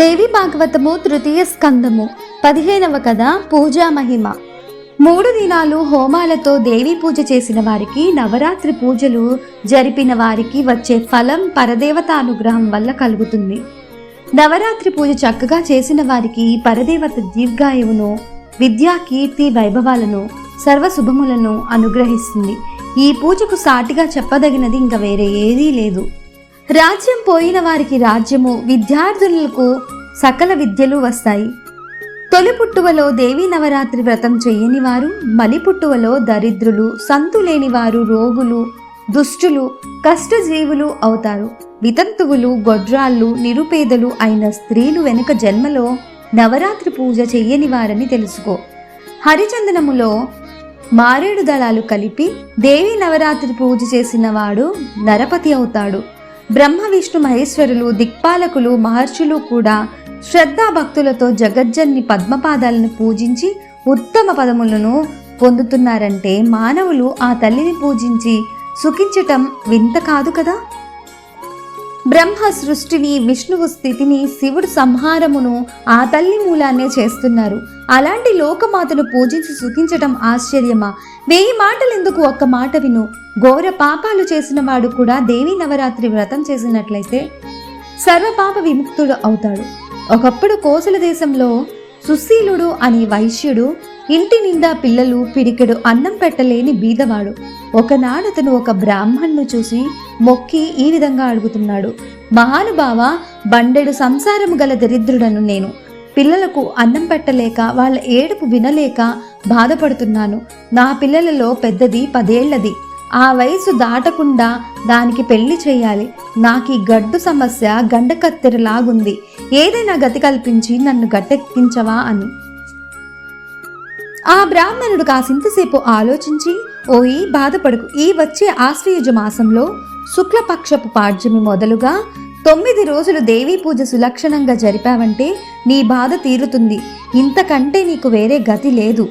దేవి భాగవతము తృతీయ స్కందము పదిహేనవ కథ పూజా మహిమ. మూడు దినాలు హోమాలతో దేవి పూజ చేసిన వారికి నవరాత్రి పూజలు జరిపిన వారికి వచ్చే ఫలం పరదేవత అనుగ్రహం వల్ల కలుగుతుంది. నవరాత్రి పూజ చక్కగా చేసిన వారికి పరదేవత దీర్ఘాయువును విద్యా కీర్తి వైభవాలను సర్వశుభములను అనుగ్రహిస్తుంది. ఈ పూజకు సాటిగా చెప్పదగినది ఇంకా వేరే ఏదీ లేదు. రాజ్యం పోయిన వారికి రాజ్యము విద్యార్థులకు సకల విద్యలు వస్తాయి. తొలి పుట్టువలో దేవీ నవరాత్రి వ్రతం చేయని వారు మలి పుట్టువలో దరిద్రులు సంతు లేని వారు రోగులు దుష్టులు కష్టజీవులు అవుతారు. వితంతువులు గొడ్రాళ్ళు నిరుపేదలు అయిన స్త్రీలు వెనుక జన్మలో నవరాత్రి పూజ చెయ్యని వారని తెలుసుకో. హరిచందనములో మారేడు దళాలు కలిపి దేవి నవరాత్రి పూజ చేసిన వాడు నరపతి అవుతాడు. బ్రహ్మ విష్ణు మహేశ్వరులు దిక్పాలకులు మహర్షులు కూడా శ్రద్ధాభక్తులతో జగజ్జన్ని పద్మపాదాలను పూజించి ఉత్తమ పదములను పొందుతున్నారంటే మానవులు ఆ తల్లిని పూజించి సుఖించటం వింత కాదు కదా? బ్రహ్మ సృష్టిని విష్ణువు స్థితిని శివుడు సంహారమును ఆ తల్లి మూలాన్నే చేస్తున్నారు. అలాంటి లోకమాతను పూజించి సుఖించటం ఆశ్చర్యమా? వెయ్యి మాటలు ఎందుకు ఒక్క మాట విను. ఘోర పాపాలు చేసిన వాడు కూడా దేవీ నవరాత్రి వ్రతం చేసినట్లయితే సర్వపాప విముక్తుడు అవుతాడు. ఒకప్పుడు కోసల దేశంలో సుశీలుడు అనే వైశ్యుడు ఇంటి నిండా పిల్లలు పిడికెడు అన్నం పెట్టలేని బీదవాడు. ఒకనాడు ఒక బ్రాహ్మణ్ను చూసి మొక్కి ఈ విధంగా అడుగుతున్నాడు. మహానుభావ బండెడు సంసారము గల దరిద్రుడను నేను. పిల్లలకు అన్నం పెట్టలేక వాళ్ళ ఏడుపు వినలేక బాధపడుతున్నాను. నా పిల్లలలో పెద్దది పదేళ్ళది. ఆ వయసు దాటకుండా దానికి పెళ్ళి చేయాలి. నాకు ఈ గడ్డు సమస్య గండకత్తెరలాగుంది. ఏదైనా గతి కల్పించి నన్ను గట్టెక్కించవా అని. ఆ బ్రాహ్మణుడు కాసింతసేపు ఆలోచించి ఓయి బాధపడకు. ఈ వచ్చే ఆశ్వయుజ మాసంలో శుక్లపక్షపు పాడ్యమి మొదలుగా తొమ్మిది రోజులు దేవీ పూజ సులక్షణంగా జరిపావంటే నీ బాధ తీరుతుంది. ఇంతకంటే నీకు వేరే గతి లేదు.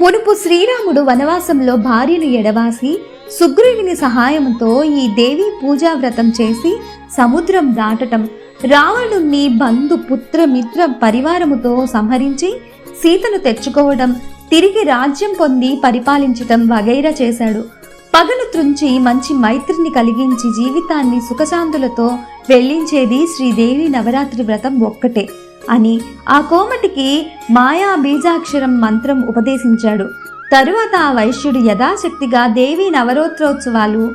మునుపు శ్రీరాముడు వనవాసంలో భార్యను ఎడవాసి సుగ్రీవుని సహాయంతో ఈ దేవి పూజా వ్రతం చేసి సముద్రం దాటటం రావణుణ్ణి బంధు పుత్ర మిత్ర పరివారముతో సంహరించి సీతను తెచ్చుకోవడం తిరిగి రాజ్యం పొంది పరిపాలించటం వగైరా చేశాడు. పగలు త్రుంచి మంచి మైత్రిని కలిగించి జీవితాన్ని సుఖశాంతులతో వెళ్ళించేది శ్రీదేవి నవరాత్రి వ్రతం ఒక్కటే అని ఆ కోమటికి మాయా బీజాక్షరం మంత్రం ఉపదేశించాడు. తరువాత ఆ వైశ్యుడు యథాశక్తిగా దేవి నవరోత్రోత్సవాలు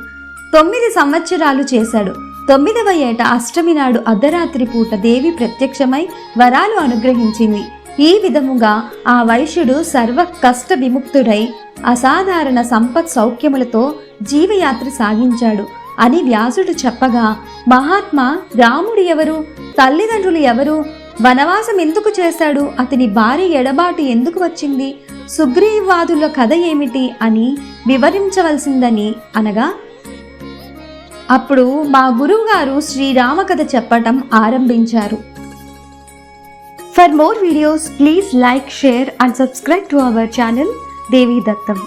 తొమ్మిది సంవత్సరాలు చేశాడు. తొమ్మిదవ ఏట అష్టమి నాడు అర్ధరాత్రి పూట దేవి ప్రత్యక్షమై వరాలు అనుగ్రహించింది. ఈ విధముగా ఆ వైశ్యుడు సర్వ కష్ట విముక్తుడై అసాధారణ సంపత్ సౌఖ్యములతో జీవయాత్ర సాగించాడు. అని వ్యాసుడు చెప్పగా మహాత్మా రాముడు ఎవరు తల్లిదండ్రులు ఎవరు? వనవాసం ఎందుకు చేశాడు? అతని భార్య ఎడబాటు ఎందుకు వచ్చింది? సుగ్రీవాదుల కథ ఏమిటి? అని వివరించవలసిందని అనగా అప్పుడు మా గురువుగారు శ్రీరామ కథ చెప్పటం ఆరంభించారు. For more videos please like share and subscribe to our channel Devi Dattam